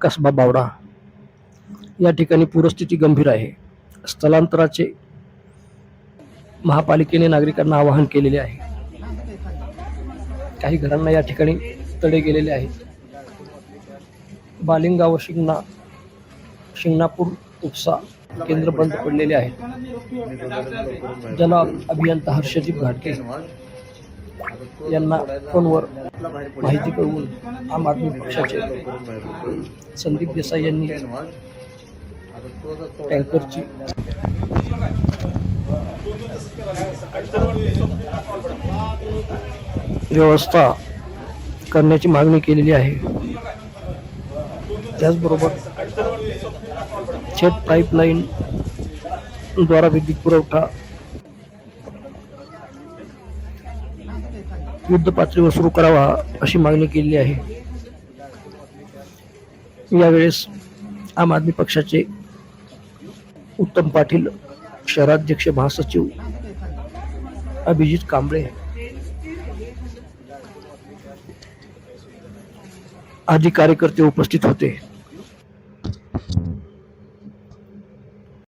कसबा बावडा? या ठिकाणी पूरस्थिती गंभीर आहे. स्थलांतराचे महापालिकेने नागरिकांना आवाहन केलेले आहे. काही घरांना या ठिकाणी तडे गेलेले आहेत. बालिंगाव शिंगणा शिंगणापूर उपसा केंद्र बंद पडलेले आहेत. जल अभियंता हर्षदीप घाटके यांना फोनवर माहिती कळवून आम आदमी पक्षाचे संदीप देसाई यांनी टँकरची व्यवस्था करण्याची मागणी केलेली आहे. त्याचबरोबर थेट पाईपलाईन द्वारा विद्युत पुरवठा युद्ध पातळीवर सुरू करावा अशी मागणी केली आहे. यावेळेस आम आदमी पक्षाचे उत्तम पाटील शहराध्यक्ष महासचिव अभिजित कांबळे आदी कार्यकर्ते उपस्थित होते.